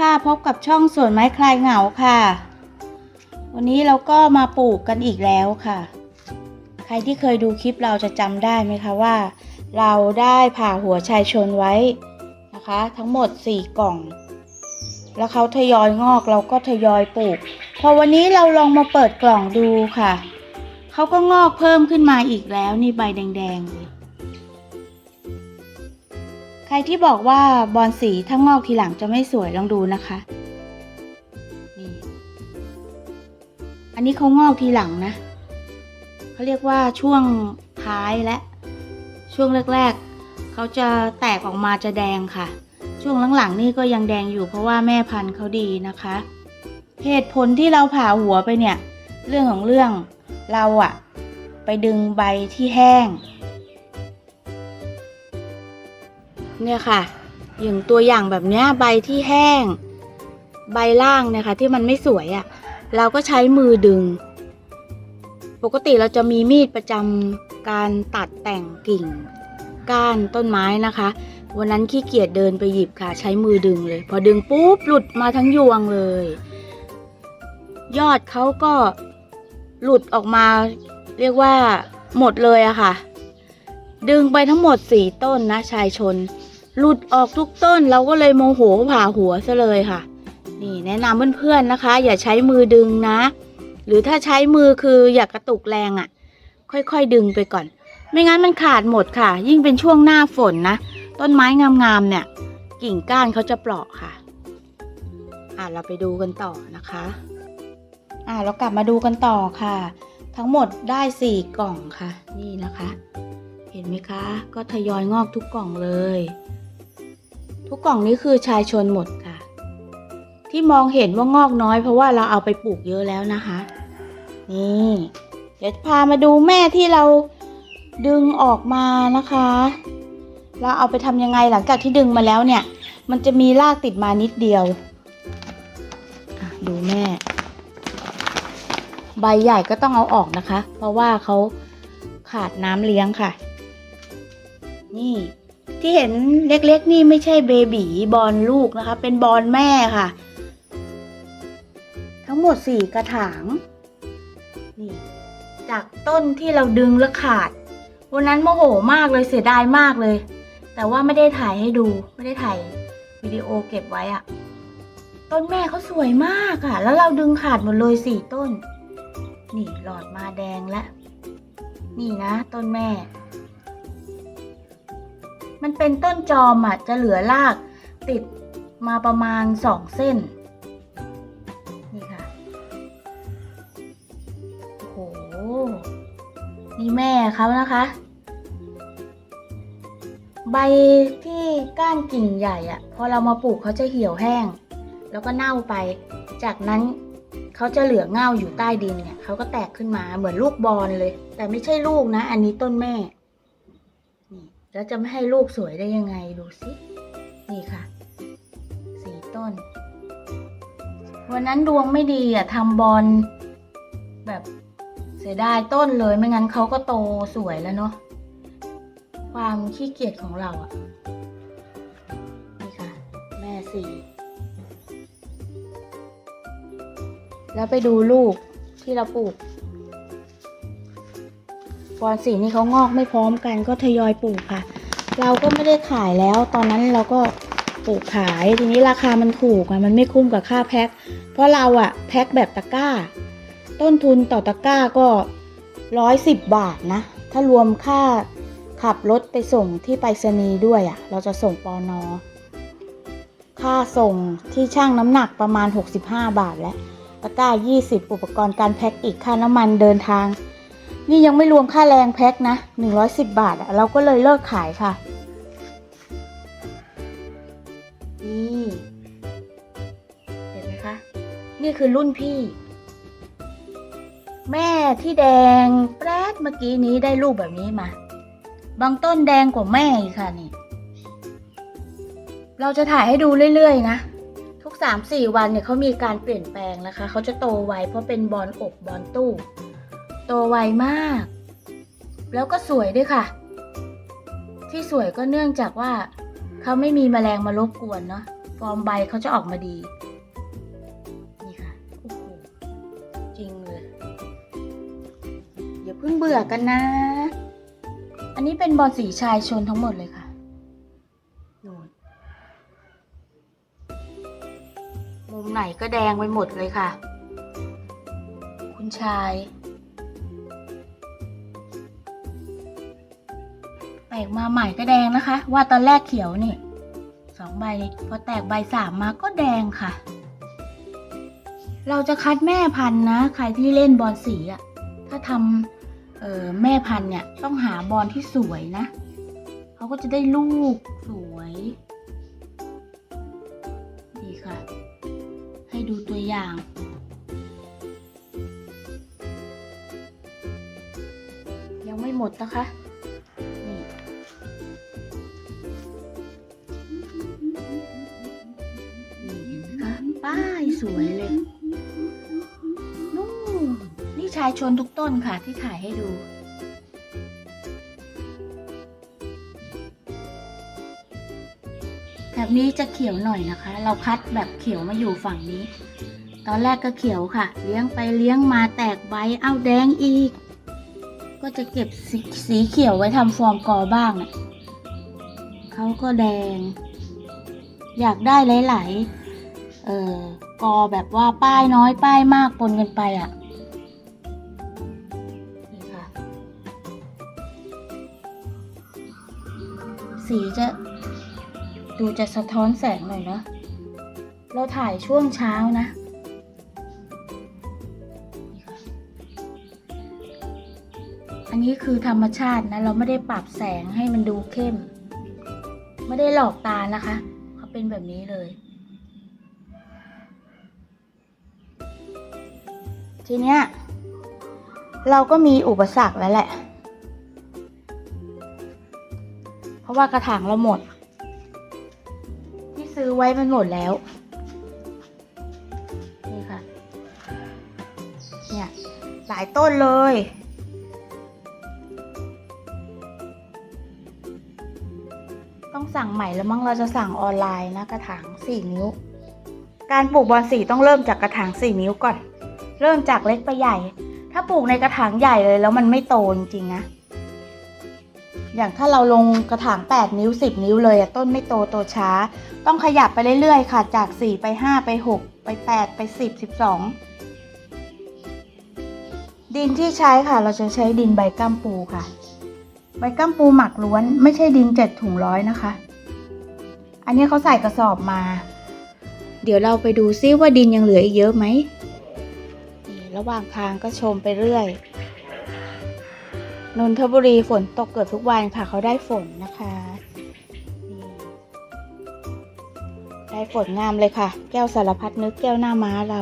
ค่ะพบกับช่องสวนไม้คลายเหงาค่ะ วันนี้เราก็มาปลูกกันอีกแล้วค่ะ ใครที่เคยดูคลิปเราจะจำได้ไหมคะว่า เราได้ผ่าหัวชายชนไว้นะคะ ทั้งหมด 4 กล่อง แล้วเขาทยอยงอกเราก็ทยอยปลูก พอวันนี้เราลองมาเปิดกล่องดูค่ะเขาก็งอกเพิ่มขึ้นมาอีกแล้วนี่ใบแดงๆ รที่บอกว่าบอลสีถ้างอกทีหลังจะไม่สวยลองดูนะคะนี่อันนี้เขางอกทีหลังนะเขาเรียกว่าช่วงท้ายและ ช่วงแรกๆเขาจะแตกออกมาจะแดงค่ะ ช่วงหลังๆนี่ก็ยังแดงอยู่เพราะว่าแม่พันธุ์เขาดีนะคะ เหตุผลที่เราผ่าหัวไปเนี่ย เรื่องของเรื่องเราอะไปดึงใบที่แห้ง เนี่ยค่ะ อย่างตัวอย่างแบบเนี้ยใบที่แห้ง ใบล่างเนี่ยค่ะที่มันไม่สวยอะ่ะ เราก็ใช้มือดึง ปกติเราจะมีมีดประจำการตัดแต่งกิ่ง ก้านต้นไม้นะคะ วันนั้นขี้เกียจเดินไปหยิบค่ะ ใช้มือดึงเลย พอดึงปุ๊บหลุดมาทั้งยวงเลย ยอดเขาก็หลุดออกมาเรียกว่าหมดเลยอะค่ะ ดึงไปทั้งหมดสี่ต้นนะชายชน หลุดออกทุกต้นเราก็เลยโมโหผ่าหัวซะเลยค่ะ นี่แนะนำเพื่อนๆนะคะ อย่าใช้มือดึงนะ หรือถ้าใช้มือคืออย่ากกระตุกแรงอะ่ะ ค่อยๆดึงไปก่อน ไม่งั้นมันขาดหมดค่ะ ยิ่งเป็นช่วงหน้าฝนนะ ต้นไม้งามๆเนี่ย กิ่งก้านเขาจะเปราะค่ะ อ่าเราไปดูกันต่อนะคะ อ่าเรากลับมาดูกันต่อค่ะ ทั้งหมดได้สี่กล่องค่ะ นี่นะคะ เห็นไหมคะ ก็ทยอยงอกทุกกล่องเลย ทุกกล่องนี้คือชายชนหมดค่ะ ที่มองเห็นว่างอกน้อยเพราะว่าเราเอาไปปลูกเยอะแล้วนะคะ นี่เดี๋ยวพามาดูแม่ที่เราดึงออกมานะคะ เราเอาไปทำยังไงหลังจากที่ดึงมาแล้วเนี่ย มันจะมีรากติดมานิดเดียวดูแม่ ใบใหญ่ก็ต้องเอาออกนะคะ เพราะว่าเขาขาดน้ำเลี้ยงค่ะ นี่ ที่เห็นเล็กๆ นี่ไม่ใช่เบบีบอลลูกนะคะ เป็นบอลแม่ค่ะ ทั้งหมดสี่กระถางนี่จากต้นที่เราดึงแล้วขาด วันนั้นโมโหมากเลยเสียดายมากเลย แต่ว่าไม่ได้ถ่ายให้ดู ไม่ได้ถ่ายวิดีโอเก็บไว้อะต้นแม่เขาสวยมากอะแล้วเราดึงขาดหมดเลยสี่ต้น นี่หลอดมาแดงแล้ว นี่นะ ต้นแม่ มันเป็นต้นจอมอะจะเหลือรากติดมาประมาณสองเส้น นี่ค่ะโอ้โห นี่แม่เขานะคะ ใบที่ก้านกิ่งใหญ่อะพอเรามาปลูกเขาจะเหี่ยวแห้ง แล้วก็เน่าไป จากนั้นเขาจะเหลือเง่าอยู่ใต้ดินเนี่ยเขาก็แตกขึ้นมาเหมือนลูกบอลเลย แต่ไม่ใช่ลูกนะ อันนี้ต้นแม่ แล้วจะไม่ให้ลูกสวยได้ยังไงดูสิ นี่ค่ะ สี่ต้น วันนั้นดวงไม่ดีอะทำบอลแบบเสียดายต้นเลย ไม่งั้นเขาก็โตสวยแล้วเนาะ ความขี้เกียจของเราอะ นี่ค่ะ แม่สี่ แล้วไปดูลูกที่เราปลูก บอนสีนี่เขางอกไม่พร้อมกันก็ทยอยปลูกค่ะ เราก็ไม่ได้ขายแล้ว ตอนนั้นเราก็ปลูกขายทีนี้ราคามันถูกอะมันไม่คุ้มกับค่าแพ็คเพราะเราอะแพ็คแบบตะกร้า ต้นทุนต่อตะกร้าก็ร้อยสิบบาทนะ ถ้ารวมค่าขับรถไปส่งที่ไปรษณีย์ด้วยอะเราจะส่งปอนอ ค่าส่งที่ช่างน้ำหนักประมาณ 65 บาทแล้วตะกร้า 20 อุปกรณ์การแพ็คอีกค่าน้ำมันเดินทาง นี่ยังไม่รวมค่าแรงแพ็คนะ 110 บาทอะเราก็เลยเลิกขายค่ะ นี่ เห็นไหมคะ นี่คือรุ่นพี่ แม่ที่แดงแปรดเมื่อกี้นี้ได้รูปแบบนี้มา บางต้นแดงกว่าแม่อีกค่ะนี่ เราจะถ่ายให้ดูเรื่อยๆนะ ทุก 3-4 วันเนี่ยเขามีการเปลี่ยนแปลงนะคะ เขาจะโตไวเพราะเป็นบอลอบบอลตู้ โตไวมาก แล้วก็สวยด้วยค่ะ ที่สวยก็เนื่องจากว่าเขาไม่มีแมลงมารบกวนเนาะฟอร์มใบเขาจะออกมาดี นี่ค่ะโอ้โหจริงเลยอย่าเพิ่งเบื่อกันนะ อันนี้เป็นบอลสีชายชนทั้งหมดเลยค่ะนูนมุมไหนก็แดงไปหมดเลยค่ะ คุณชาย แตกมาใหม่ก็แดงนะคะ ว่าตอนแรกเขียวนี่สองใบพอแตกใบสามมาก็แดงค่ะ เราจะคัดแม่พันธุ์นะ ใครที่เล่นบอลสีอะถ้าทำเออแม่พันธุ์เนี่ยต้องหาบอลที่สวยนะเขาก็จะได้ลูกสวยดีค่ะ ให้ดูตัวอย่างยังไม่หมดนะคะ สวยเลย นู่นนี่ชายชนทุกต้นค่ะที่ถ่ายให้ดู แบบนี้จะเขียวหน่อยนะคะ เราคัดแบบเขียวมาอยู่ฝั่งนี้ ตอนแรกก็เขียวค่ะ เลี้ยงไปเลี้ยงมาแตกใบเอาแดงอีก ก็จะเก็บสสีเขียวไว้ทำฟอร์มกอบ้างเนี่ยเขาก็แดง อยากได้หลาย ๆ เอ่อ กอแบบว่าป้ายน้อยป้ายมากปนกันไปอะนี่ค่ะสีจะดูจะสะท้อนแสงหน่อยเนาะเราถ่ายช่วงเช้านะ อันนี้คือธรรมชาตินะ เราไม่ได้ปรับแสงให้มันดูเข้ม ไม่ได้หลอกตานะคะ เขาเป็นแบบนี้เลย ทีเนี้ยเราก็มีอุปสรรคแล้วแหละ เพราะว่ากระถางเราหมด ที่ซื้อไว้มันหมดแล้ว นี่ค่ะ เนี่ย หลายต้นเลย ต้องสั่งใหม่แล้วมั้งเราจะสั่งออนไลน์นะกระถางสี่นิ้ว การปลูกบอนสีต้องเริ่มจากกระถางสี่นิ้วก่อน เริ่มจากเล็กไปใหญ่ ถ้าปลูกในกระถางใหญ่เลย แล้วมันไม่โตจริงๆนะ อย่างถ้าเราลงกระถางแปดนิ้วสิบนิ้วเลยต้นไม่โตโตช้า ต้องขยับไปเรื่อยๆค่ะ จากสี่ไปห้าไปหกไปแปดไปสิบสิบสองดินที่ใช้ค่ะ เราจะใช้ดินใบกัมปูค่ะ ใบกัมปูหมักล้วน ไม่ใช่ดินเจ็ดถุงร้อยนะคะ อันนี้เขาใส่กระสอบมา เดี๋ยวเราไปดูซิว่าดินยังเหลืออีกเยอะไหม ระหว่างทางก็ชมไปเรื่อย นนทบุรีฝนตกเกือบทุกวันค่ะเขาได้ฝนนะคะ ได้ฝนงามเลยค่ะ แก้วสารพัดนึกแก้วหน้าม้าเรา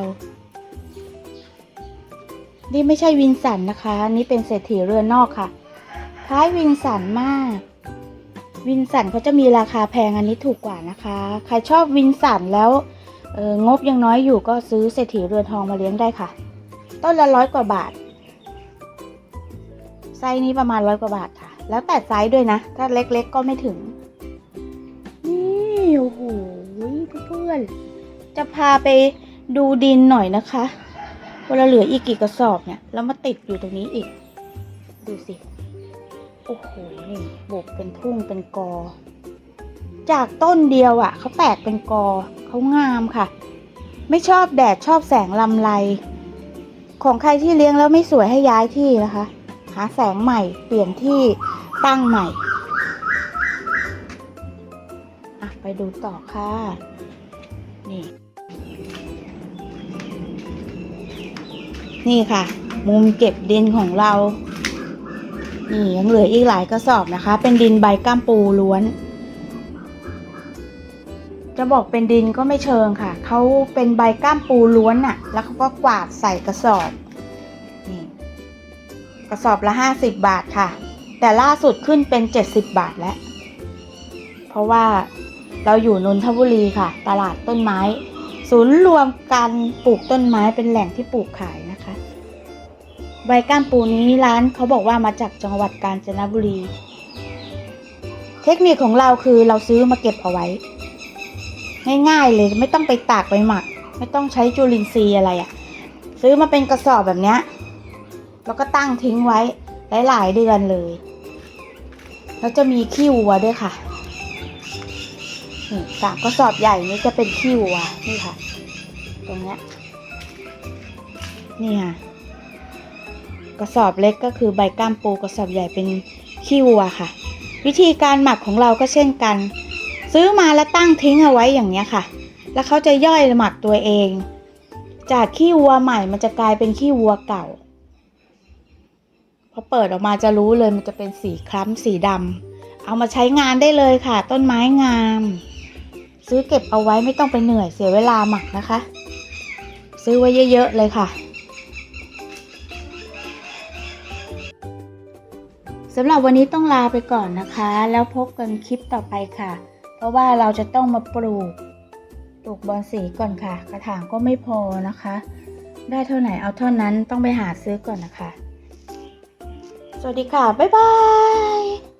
นี่ไม่ใช่วินสันนะคะ นี่เป็นเศรษฐีเรือนนอกค่ะ คล้ายวินสันมาก วินสันเขาจะมีราคาแพงอันนี้ถูกกว่านะคะ ใครชอบวินสันแล้วเอองบยังน้อยอยู่ก็ซื้อเศรษฐีเรือนทองมาเลี้ยงได้ค่ะ ต้นละร้อยกว่าบาท ไซส์นี้ประมาณร้อยกว่าบาทค่ะ แล้วแต่ไซส์ด้วยนะ ถ้าเล็กๆก็ไม่ถึง นี่โอ้โหเพื่อน จะพาไปดูดินหน่อยนะคะเวลาเหลืออีกกี่กระสอบเนี่ย แล้วมาติดอยู่ตรงนี้อีก ดูสิ โอ้โห นี่บุกเป็นทุ่งเป็นกอ จากต้นเดียวอะ่ะเขาแตกเป็นกอ เขางามค่ะ ไม่ชอบแดดชอบแสงลำไร ของใครที่เลี้ยงแล้วไม่สวยให้ย้ายที่นะคะ หาแสงใหม่เปลี่ยนที่ตั้งใหม่อะไปดูต่อค่ะ นี่ นี่ค่ะ มุมเก็บดินของเรา นี่ยังเหลืออีกหลายกระสอบนะคะ เป็นดินใบก้ามปูล้วน จะบอกเป็นดินก็ไม่เชิงค่ะ เขาเป็นใบก้ามปูล้วนน่ะแล้วเขาก็กวาดใส่กระสอบ นี่กระสอบละห้าสิบบาทค่ะ แต่ล่าสุดขึ้นเป็นเจ็ดสิบบาทแล้ว เพราะว่าเราอยู่นนทบุรีค่ะ ตลาดต้นไม้ ศูนย์รวมการปลูกต้นไม้เป็นแหล่งที่ปลูกขายนะคะ ใบก้านปูนี้ร้านเขาบอกว่ามาจากจังหวัดกาญจนบุรี เทคนิคของเราคือเราซื้อมาเก็บเอาไว้ ง่ายๆเลยไม่ต้องไปตากไปหมัก ไม่ต้องใช้จุลินทรีย์อะไรอะ่ะ ซื้อมาเป็นกระสอบแบบเนี้ยแล้วก็ตั้งทิ้งไว้หลายๆเดือนเลย แล้วจะมีขี้วัวด้วยค่ะนี่สามกระสอบใหญ่นี่จะเป็นขี้วัวนี่ค่ะ ตรงเนี้ยนี่ค่ะกระสอบเล็กก็คือใบก้ามปูกระสอบใหญ่เป็นขี้วัวค่ะ วิธีการหมักของเราก็เช่นกัน ซื้อมาแล้วตั้งทิ้งเอาไว้อย่างเนี้ยค่ะ แล้วเขาจะย่อยหมักตัวเอง จากขี้วัวใหม่มันจะกลายเป็นขี้วัวเก่าพอเปิดออกมาจะรู้เลยมันจะเป็นสีคล้ำสีดำเอามาใช้งานได้เลยค่ะ ต้นไม้งาม ซื้อเก็บเอาไว้ไม่ต้องไปเหนื่อยเสียเวลาหมักนะคะ ซื้อไว้เยอะๆเลยค่ะสำหรับวันนี้ต้องลาไปก่อนนะคะ แล้วพบกันคลิปต่อไปค่ะ เพราะว่าเราจะต้องมาปลูกปลูกบอนสีก่อนค่ะ กระถางก็ไม่พอนะคะ ได้เท่าไหร่เอาเท่านั้นต้องไปหาซื้อก่อนนะคะ สวัสดีค่ะ บ๊ายบาย